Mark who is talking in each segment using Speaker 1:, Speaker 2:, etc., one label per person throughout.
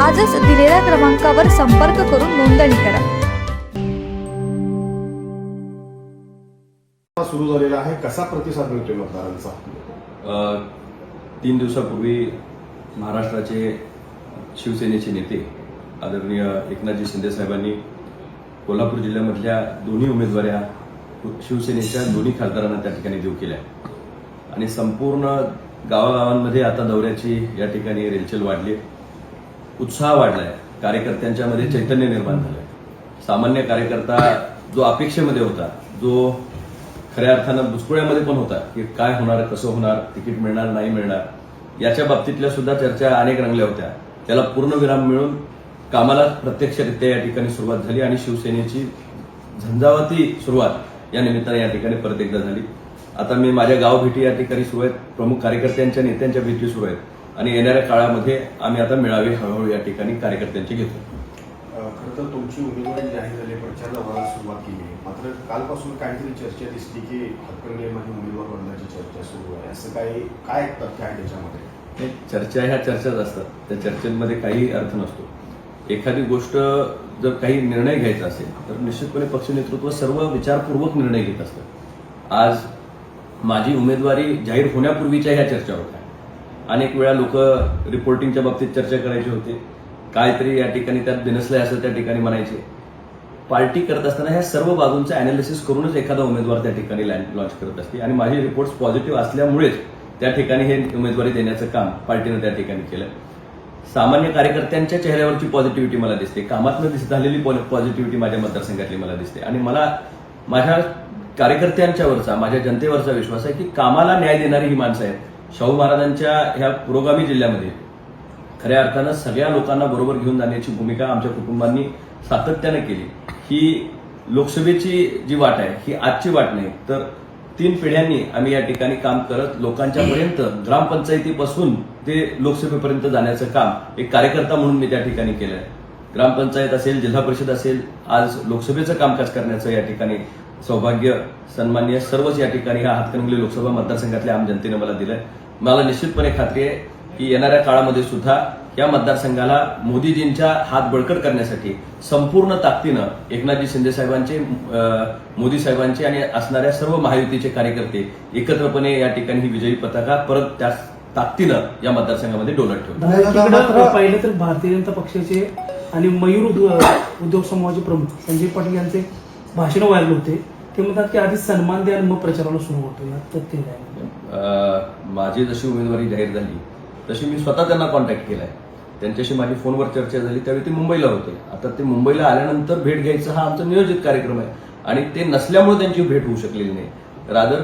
Speaker 1: आजच दिलेल्या क्रमांकावर संपर्क करून नोंदणी करा.
Speaker 2: सुरू झालेला आहे? कसा प्रतिसाद मिळतोय मतदारांचा?
Speaker 3: अ, तीन दिवसापूर्वी महाराष्ट्राचे शिवसेनेचे नेते आदरणीय एकनाथजी शिंदे साहेबांनी कोल्हापूर जिल्ह्यामधल्या दोन्ही उमेदवाऱ्या शिवसेनेच्या दोन्ही खासदारांना त्या ठिकाणी देऊ केल्या. आणि संपूर्ण गावागावांमध्ये आता दौऱ्याची या ठिकाणी रेलचेल वाढली. उत्साह वाढलाय. कार्यकर्त्यांच्या मध्ये चैतन्य निर्माण झालंय. सामान्य कार्यकर्ता जो अपेक्षेमध्ये होता जो खऱ्या अर्थानं बुचकुळ्यामध्ये पण होता की काय होणार कसं होणार तिकीट मिळणार नाही मिळणार याच्या बाबतीतल्या सुद्धा चर्चा अनेक रंगल्या होत्या. त्याला पूर्णविराम मिळून कामाला प्रत्यक्षरित्या या ठिकाणी सुरुवात झाली आणि शिवसेनेची झंझावाती सुरुवात या निमित्ताने या ठिकाणी परत एकदा झाली. आता मी माझ्या गाव भेटी या ठिकाणी सुरू आहेत. प्रमुख कार्यकर्त्यांच्या नेत्यांच्या भेटी सुरू आहेत. आणि येणाऱ्या काळामध्ये आम्ही आता मेळावे हळूहळू या ठिकाणी कार्यकर्त्यांचे घेतो.
Speaker 2: खरं तर तुमची उमेदवारी जाहीर झाली प्रचार व्हायला सुरुवात केली. आहे. मात्र कालपासून काहीतरी चर्चा दिसली की हातकणंगलेमध्ये उमेदवार बनण्याची चर्चा सुरू आहे. असं काही काय तथ्य आहे त्याच्यामध्ये?
Speaker 3: चर्चा ह्या चर्चाच असतात. त्या चर्चेमध्ये काही अर्थ नसतो. एखादी गोष्ट जर काही निर्णय घ्यायचा असेल तर निश्चितपणे पक्ष नेतृत्व सर्व विचारपूर्वक निर्णय घेत असतं. आज माझी उमेदवारी जाहीर होण्यापूर्वीच्या ह्या चर्चा होत्या अनेक वेळा लोक रिपोर्टिंगच्या बाबतीत चर्चा करायची होती. काहीतरी या ठिकाणी त्यात बिनसलंय असं त्या ठिकाणी म्हणायचे. पार्टी करत असताना ह्या सर्व बाजूंचं अनालिसिस करूनच एखादा उमेदवार त्या ठिकाणी लॉन्च करत असते. आणि माझे रिपोर्ट्स पॉझिटिव्ह असल्यामुळेच त्या ठिकाणी हे उमेदवारी देण्याचं काम पार्टीनं त्या ठिकाणी केलं. सामान्य कार्यकर्त्यांच्या चेहऱ्यावरची पॉझिटिव्हिटी मला दिसते. कामातनं दिस झालेली पॉझिटिव्हिटी माझ्या मतदारसंघातली मला दिसते. आणि मला माझ्या कार्यकर्त्यांच्यावरचा माझ्या जनतेवरचा विश्वास आहे की कामाला न्याय देणारी ही माणसं आहेत. शाहू महाराजांच्या ह्या पुरोगामी जिल्ह्यामध्ये खऱ्या अर्थानं सगळ्या लोकांना बरोबर घेऊन जाण्याची भूमिका आमच्या कुटुंबांनी सातत्यानं केली. ही लोकसभेची जी वाट आहे ही आजची वाट नाही तर तीन पिढ्यांनी आम्ही या ठिकाणी काम करत लोकांच्यापर्यंत ग्रामपंचायतीपासून ते लोकसभेपर्यंत जाण्याचं काम एक कार्यकर्ता म्हणून मी त्या ठिकाणी केलंय. ग्रामपंचायत असेल जिल्हा परिषद असेल आज लोकसभेचं कामकाज करण्याचं या ठिकाणी सौभाग्य सन्मान्य सर्वच या ठिकाणी ह्या हातकणंगले लोकसभा मतदारसंघातल्या आम जनतेनं मला दिलंय. मला निश्चितपणे खात्री आहे की येणाऱ्या काळामध्ये सुद्धा या मतदारसंघाला मोदीजींच्या हात बळकट करण्यासाठी संपूर्ण ताकदीनं एकनाथजी शिंदे साहेबांचे मोदी साहेबांचे आणि असणाऱ्या सर्व महायुतीचे कार्यकर्ते एकत्रपणे या ठिकाणी ही विजयी पताका परत त्या ताकदीनं या मतदारसंघामध्ये डोलत ठेवतात.
Speaker 4: एकीकडं पाहिलं तर भारतीय जनता पक्षाचे आणि मयूर उद्योग उद्योग समूहाचे प्रमुख संजय पाटील यांचे भाषण व्हायरल होते. ते म्हणतात की आधी सन्मान द्या आणि मग प्रचाराला सुरू होतो. यात तथ्य काय
Speaker 3: माझी जशी उमेदवारी जाहीर झाली तशी मी स्वतः त्यांना कॉन्टॅक्ट केलाय. त्यांच्याशी माझी फोनवर चर्चा झाली त्यावेळी ते मुंबईला होते. आता ते मुंबईला आल्यानंतर भेट घ्यायचा हा आमचा नियोजित कार्यक्रम आहे. आणि ते नसल्यामुळे त्यांची भेट होऊ शकलेली नाही. रादर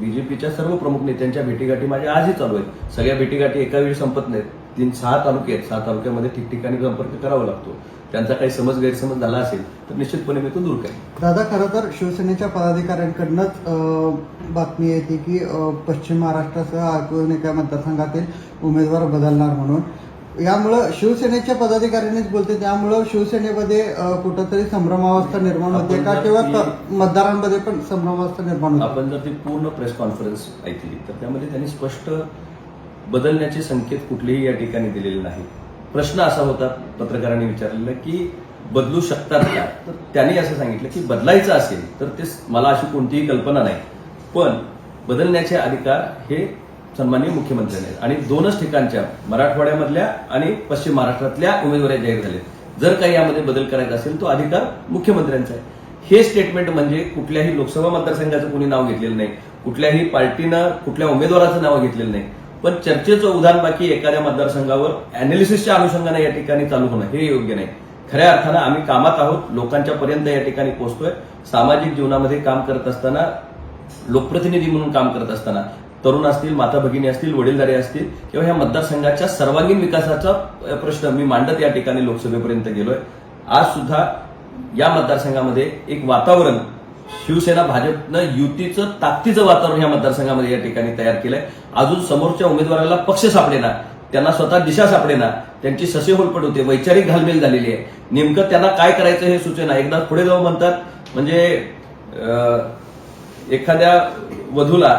Speaker 3: बीजेपीच्या सर्व प्रमुख नेत्यांच्या भेटीगाठी माझ्या आजही चालू आहेत. सगळ्या भेटीगाठी एका वेळी संपत नाहीत. तीन सहा तालुके आहेत. सहा तालुक्यामध्ये ठिकठिकाणी संपर्क करावा लागतो. त्यांचा काही समज गैरसमज झाला असेल तर निश्चितपणे मी तो दूर करेन.
Speaker 5: दादा खरं तर शिवसेनेच्या पदाधिकाऱ्यांकडनंच बातमी येते की पश्चिम महाराष्ट्रासह एकूण एका मतदारसंघातील उमेदवार बदलणार म्हणून. यामुळं शिवसेनेच्या पदाधिकाऱ्यांनीच बोलते त्यामुळं शिवसेनेमध्ये कुठंतरी संभ्रमावस्था निर्माण होते का? किंवा मतदारांमध्ये पण संभ्रमावस्था निर्माण होते?
Speaker 3: आपण जर ती पूर्ण प्रेस कॉन्फरन्स ऐकली तर त्यामध्ये त्यांनी स्पष्ट बदलण्याचे संकेत कुठलेही या ठिकाणी दिलेले नाही प्रश्न असा होता पत्रकारांनी विचारलेला की बदलू शकतात का? तर त्यांनी असं सांगितलं की बदलायचं असेल तर ते मला अशी कोणतीही कल्पना नाही. पण बदलण्याचे अधिकार हे सन्माननीय मुख्यमंत्र्यांनी आहेत. आणि दोनच ठिकाणच्या मराठवाड्यामधल्या आणि पश्चिम महाराष्ट्रातल्या उमेदवारी जाहीर झालेत. जर काही यामध्ये बदल करायचा असेल तो अधिकार मुख्यमंत्र्यांचा आहे. हे स्टेटमेंट म्हणजे कुठल्याही लोकसभा मतदारसंघाचं कोणी नाव घेतलेलं नाही. कुठल्याही पार्टीनं कुठल्या उमेदवाराचं नाव घेतलेलं नाही. पण चर्चेचं उदाहरण बाकी एखाद्या मतदारसंघावर अनालिसिसच्या अनुषंगाने या ठिकाणी चालू होणं हे योग्य नाही. खऱ्या अर्थानं आम्ही कामात आहोत लोकांच्या पर्यंत या ठिकाणी पोहोचतोय. सामाजिक जीवनामध्ये काम करत असताना लोकप्रतिनिधी म्हणून काम करत असताना तरुण असतील माता भगिनी असतील वडीलधारे असतील किंवा ह्या मतदारसंघाच्या सर्वांगीण विकासाचा प्रश्न मी मांडत या ठिकाणी लोकसभेपर्यंत गेलोय. आज सुद्धा या मतदारसंघामध्ये एक वातावरण शिवसेना भाजपनं युतीचं ताकदीचं वातावरण या मतदारसंघामध्ये या ठिकाणी तयार केलंय. अजून समोरच्या उमेदवाराला पक्ष सापडेना. त्यांना स्वतः दिशा सापडेना. त्यांची ससे होलपट होते. वैचारिक घालमेल झालेली आहे. नेमकं त्यांना काय करायचं हे सूचना एकदा पुढे जाऊ म्हणतात. म्हणजे एखाद्या वधूला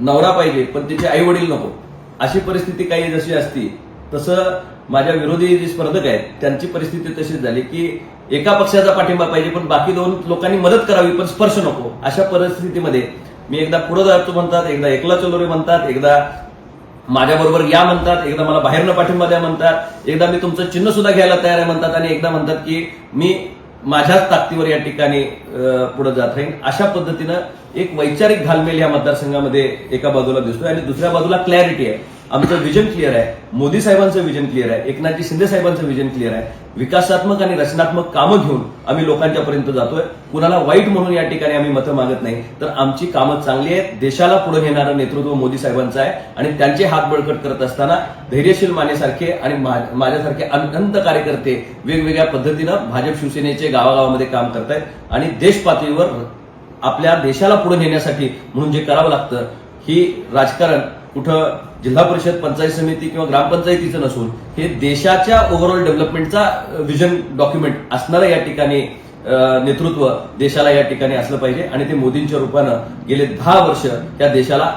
Speaker 3: नवरा पाहिजे पण तिचे आई वडील नको. अशी परिस्थिती काही जशी असती तसं माझ्या विरोधी जे स्पर्धक आहेत त्यांची परिस्थिती तशीच झाली की एका पक्षाचा पाठिंबा पाहिजे पण बाकी दोन लोकांनी मदत करावी पण स्पर्श नको. अशा परिस्थितीमध्ये मी एकदा पुढे जातो म्हणतात एकदा एकला चलोरे म्हणतात एकदा माझ्याबरोबर या म्हणतात एकदा मला बाहेरनं पाठिंबा द्या म्हणतात एकदा मी तुमचं चिन्ह सुद्धा घ्यायला तयार आहे म्हणतात आणि एकदा म्हणतात की मी माझ्याच ताकदीवर या ठिकाणी पुढे जात राहीन. अशा पद्धतीनं एक वैचारिक घालमेल या मतदारसंघामध्ये एका बाजूला दिसतोय आणि दुसऱ्या बाजूला क्लॅरिटी आहे. आमचं विजन क्लिअर आहे. मोदी साहेबांचं विजन क्लिअर आहे. एकनाथजी शिंदे साहेबांचं विजन क्लिअर आहे. विकासात्मक आणि रचनात्मक कामं घेऊन आम्ही लोकांच्या पर्यंत जातोय. कुणाला वाईट म्हणून या ठिकाणी आम्ही मतं मागत नाही. तर आमची कामं चांगली आहेत. देशाला पुढे नेणारं नेतृत्व मोदी साहेबांचं आहे. आणि त्यांचे हात बळकट करत असताना धैर्यशील मानेसारखे आणि मा- माझ्यासारखे अनंत कार्यकर्ते वेगवेगळ्या पद्धतीनं भाजप शिवसेनेचे गावागावामध्ये काम करतायत. आणि देश पातळीवर आपल्या देशाला पुढे नेण्यासाठी म्हणून जे करावं लागतं ही राजकारण कुठं जिल्हा परिषद पंचायत समिती किंवा ग्रामपंचायतीचं नसून हे देशाच्या ओव्हरऑल डेव्हलपमेंटचा विजन डॉक्युमेंट असणारं या ठिकाणी नेतृत्व देशाला या ठिकाणी असलं पाहिजे. आणि ते मोदींच्या रूपानं गेले दहा वर्ष या देशाला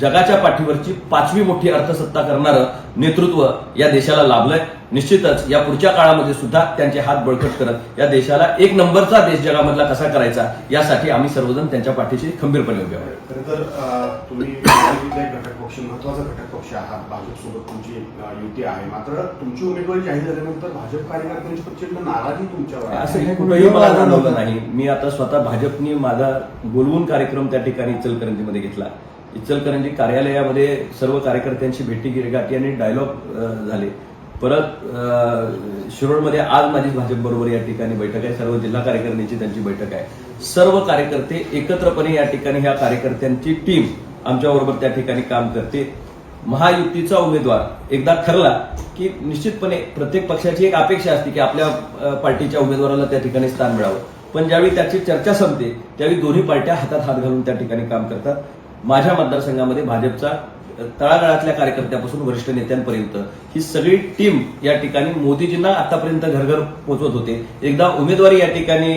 Speaker 3: जगाच्या पाठीवरची पाचवी मोठी अर्थसत्ता करणारं नेतृत्व या देशाला लाभलंय. निश्चितच या पुढच्या काळामध्ये सुद्धा त्यांचे हात बळकट करत या देशाला एक नंबरचा देश जगामधला कसा करायचा यासाठी आम्ही सर्वजण त्यांच्या पाठीशी खंबीरपणे उभे आहोत.
Speaker 2: खरं तर तुम्ही घटक पक्ष महत्त्वाचा घटक पक्ष आहात. भाजपसोबत तुमची युती आहे. मात्र तुमची उमेदवारी जाहीर झाल्यानंतर भाजप कार्यकर्त्यांची प्रचंड नाराजी तुमच्यावर.
Speaker 3: असं कुठंही मला जाणवलं. नाही. मी आता स्वतः भाजपनी माझा बोलवून कार्यक्रम त्या ठिकाणी इचलकरंजीमध्ये घेतला. इचलकरंजी कार्यालयामध्ये सर्व कार्यकर्त्यांची भेटी गाठी आणि डायलॉग झाले. परत शिरोळमध्ये शिरोडमध्ये आज माझी भाजप बरोबर या ठिकाणी बैठक आहे. सर्व जिल्हा कार्यकारिणीची त्यांची बैठक आहे. सर्व कार्यकर्ते एकत्रपणे या ठिकाणी ह्या कार्यकर्त्यांची टीम आमच्याबरोबर त्या ठिकाणी काम करते. महायुतीचा उमेदवार एकदा ठरला की निश्चितपणे प्रत्येक पक्षाची एक अपेक्षा असते की आपल्या पार्टीच्या उमेदवाराला त्या ठिकाणी स्थान मिळावं. पण ज्यावेळी त्याची चर्चा संपते त्यावेळी दोन्ही पार्ट्या हातात हात घालून त्या ठिकाणी काम करतात. माझ्या मतदारसंघामध्ये भाजपचा तळागाळातल्या कार्यकर्त्यापासून वरिष्ठ नेत्यांपर्यंत ही सगळी टीम या ठिकाणी मोदीजींना आतापर्यंत घरघर पोहोचवत होते. एकदा उमेदवारी या ठिकाणी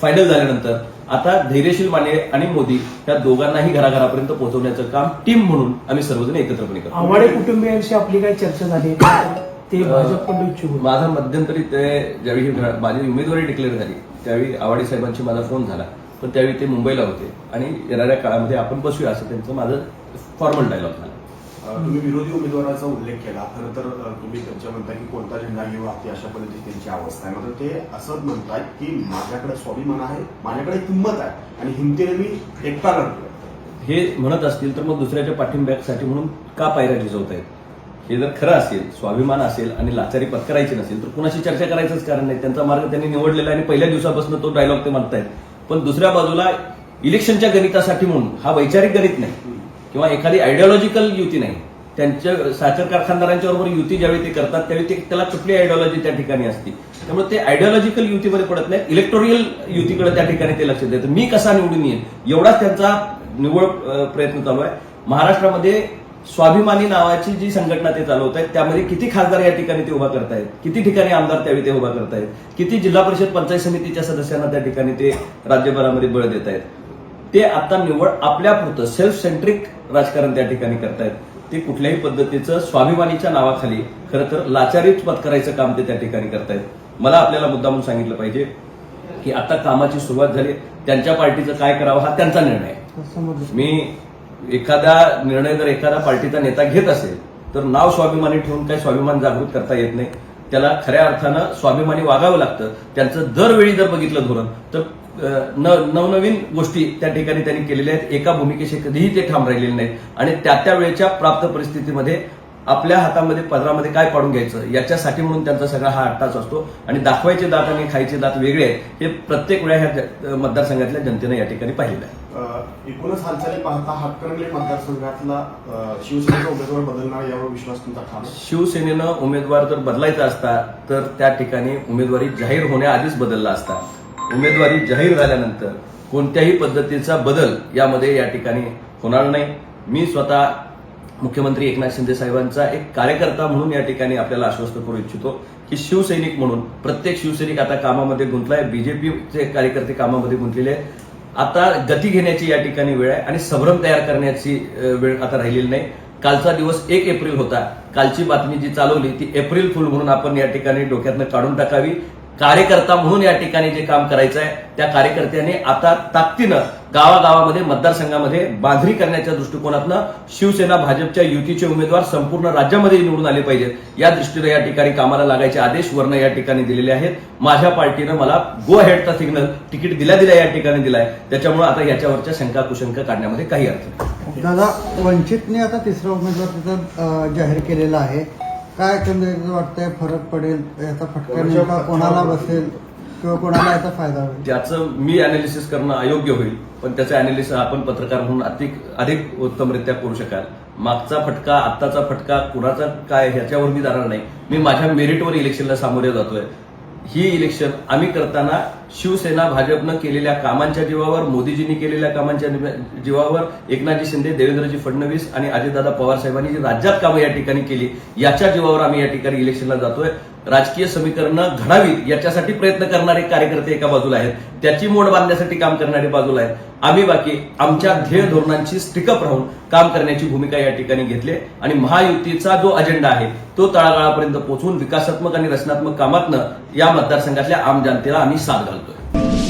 Speaker 3: फायनल झाल्यानंतर आता धैर्यशील माने आणि मोदी या दोघांनाही घराघरापर्यंत पोहोचवण्याचं काम टीम म्हणून आम्ही सर्वजण एकत्रपणे करतो.
Speaker 4: आव्हाडे कुटुंबियांशी आपली काही चर्चा झाली? ते भाजपकडे इच्छुक
Speaker 3: माझा मध्यंतरी ते ज्यावेळी माझी उमेदवारी डिक्लेअर झाली त्यावेळी आवाडे साहेबांशी माझा फोन झाला. पण त्यावेळी ते मुंबईला होते. आणि येणाऱ्या काळामध्ये आपण बसूया असं त्यांचं माझं फॉर्मल डायलॉग झाला.
Speaker 2: तुम्ही विरोधी उमेदवाराचा उल्लेख केला. खरं तर तुम्ही त्यांच्या म्हणताय की कोणता झेंडा घेऊ ती अशा पद्धतीची त्यांची अवस्था आहे. मात्र ते असं म्हणतायत की माझ्याकडे स्वाभिमान आहे माझ्याकडे हिंमत आहे आणि हिमतीने मी एकटा लढतोय.
Speaker 3: हे म्हणत असतील तर मग दुसऱ्याच्या पाठिंब्यासाठी म्हणून का पायऱ्या झिजवत आहेत हे जर खरं असेल स्वाभिमान असेल आणि लाचारी पत्करायची नसेल तर कुणाशी चर्चा करायचंच कारण नाही. त्यांचा मार्ग त्यांनी निवडलेला आणि पहिल्या दिवसापासून तो डायलॉग ते म्हणतायत पण दुसऱ्या बाजूला इलेक्शनच्या गणितासाठी म्हणून हा वैचारिक गणित नाही. किंवा एखादी आयडिओलॉजिकल युती नाही. त्यांच्या साखर कारखानदारांच्या बरोबर युती ज्यावेळी ते करतात त्यावेळी ते त्याला कुठली आयडिओलॉजी त्या ठिकाणी असते. त्यामुळे ते आयडिओलॉजिकल युतीमध्ये पडत नाही इलेक्टोरियल युतीकडे त्या ठिकाणी ते लक्ष देतं मी कसा निवडून येईल एवढाच त्यांचा निवड प्रयत्न चालू आहे. महाराष्ट्रामध्ये स्वाभिमानी नावाची जी संघटना ते चालवत आहेत त्यामध्ये किती खासदार या ठिकाणी ते उभा करतायत? किती ठिकाणी आमदार त्यावेळी ते उभा करतायत? किती जिल्हा परिषद पंचायत समितीच्या सदस्यांना त्या ठिकाणी ते राज्यभरामध्ये बळ देत आहेत ते आता निवड आपल्यापुरतं सेल्फ सेंट्रिक राजकारण त्या ठिकाणी करतायत. ते कुठल्याही पद्धतीचं स्वाभिमानीच्या नावाखाली खरं तर लाचारीच पत्करायचं काम ते त्या ठिकाणी करतायत. मला आपल्याला मुद्दा म्हणून सांगितलं पाहिजे की आता कामाची सुरुवात झाली त्यांच्या पार्टीचं काय करावं हा त्यांचा निर्णय
Speaker 5: समजलं
Speaker 3: मी एखादा निर्णय जर एखादा पार्टीचा नेता घेत असेल तर नाव स्वाभिमानी ठेवून काही स्वाभिमान जागृत करता येत नाही. त्याला खऱ्या अर्थानं स्वाभिमानी वागावं लागतं. त्यांचं दरवेळी जर बघितलं धोरण तर न- नवनवीन गोष्टी त्या ठिकाणी त्यांनी केलेल्या आहेत. एका भूमिकेशी कधीही ते ठाम राहिलेले नाहीत. आणि त्या त्यावेळेच्या प्राप्त परिस्थितीमध्ये आपल्या हातामध्ये पदरामध्ये काय पाडून घ्यायचं याच्यासाठी म्हणून त्यांचा सगळा हा अट्टाच असतो. आणि दाखवायचे दात आणि खायचे दात वेगळे आहेत हे प्रत्येक वेळा ह्या मतदारसंघातल्या जनतेनं या ठिकाणी पाहिलेलं आहे.
Speaker 2: एकूणच हालचाली पाहता हातकणंगले मतदारसंघातला शिवसेनेचा उमेदवार बदलणार यावर विश्वास तुमचा ठाम?
Speaker 3: शिवसेनेनं उमेदवार जर बदलायचा असता तर त्या ठिकाणी उमेदवारी जाहीर होण्याआधीच बदलला असता. उमेदवारी जाहीर झाल्यानंतर कोणत्याही पद्धतीचा बदल यामध्ये या ठिकाणी होणार नाही. मी स्वतः मुख्यमंत्री एकनाथ शिंदे साहेबांचा एक कार्यकर्ता म्हणून या ठिकाणी आपल्याला आश्वस्त करू इच्छितो की शिवसैनिक म्हणून प्रत्येक शिवसैनिक आता कामामध्ये गुंतलाय बीजेपीचे कार्यकर्ते कामामध्ये गुंतलेले आहेत. आता गती घेण्याची या ठिकाणी वेळ आहे आणि संभ्रम तयार करण्याची वेळ आता राहिलेली नाही. कालचा दिवस एक एप्रिल होता. कालची बातमी जी चालवली ती एप्रिल फुल म्हणून आपण या ठिकाणी डोक्यातनं काढून टाकावी. कार्यकर्ता म्हणून या ठिकाणी जे काम करायचं आहे त्या कार्यकर्त्याने आता ताकदीनं गावागावामध्ये मतदारसंघामध्ये बांधणी करण्याच्या दृष्टिकोनातनं शिवसेना भाजपच्या युतीचे उमेदवार संपूर्ण राज्यामध्ये निवडून आले पाहिजेत. या दृष्टीनं या ठिकाणी कामाला लागायचे आदेश वर्ण या ठिकाणी दिलेले आहेत. माझ्या पार्टीनं मला गो हेडचा सिग्नल तिकीट दिल्या दिल्या या ठिकाणी दिलाय. त्याच्यामुळे आता याच्यावरच्या शंका कुशंका काढण्यामध्ये काही अर्थ नाही.
Speaker 5: दादा वंचितने आता तिसरा उमेदवार तिथं जाहीर केलेला आहे. काय एकंदरीत वाटतंय? फरक पडेल? याचा फटका नेमका कोणाला बसेल? किंवा कोणाला याचा फायदा होईल.
Speaker 3: त्याचं मी अनालिसिस करणं अयोग्य होईल पण त्याचं अनालिसिस आपण पत्रकार म्हणून अधिक अधिक उत्तमरित्या करू शकाल. मागचा फटका आत्ताचा फटका कुणाचा काय ह्याच्यावर मी जाणार नाही. मी माझ्या मेरिटवर इलेक्शनला सामोरे जातोय. ही इलेक्शन आम्ही करताना शिवसेना भाजपनं केलेल्या कामांच्या जीवावर मोदीजींनी केलेल्या कामांच्या जीवावर एकनाथजी शिंदे देवेंद्रजी फडणवीस आणि अजितदादा पवार साहेबांनी जी राज्यात कामं या ठिकाणी केली याच्या जीवावर आम्ही या ठिकाणी इलेक्शनला जातोय. राजकीय समीकरणं घडावीत याच्यासाठी प्रयत्न करणारे कार्यकर्ते एका बाजूला आहेत. त्याची मोड बांधण्यासाठी काम करणारे बाजूला आहेत. आम्ही बाकी आमच्या ध्येय धोरणांची स्टिकअप राहून काम करण्याची भूमिका या ठिकाणी घेतली आणि महायुतीचा जो अजेंडा आहे तो तळागाळापर्यंत पोहोचून विकासात्मक आणि रचनात्मक कामातनं या मतदारसंघातल्या आम जनतेला आम्ही साथ घालतो 对。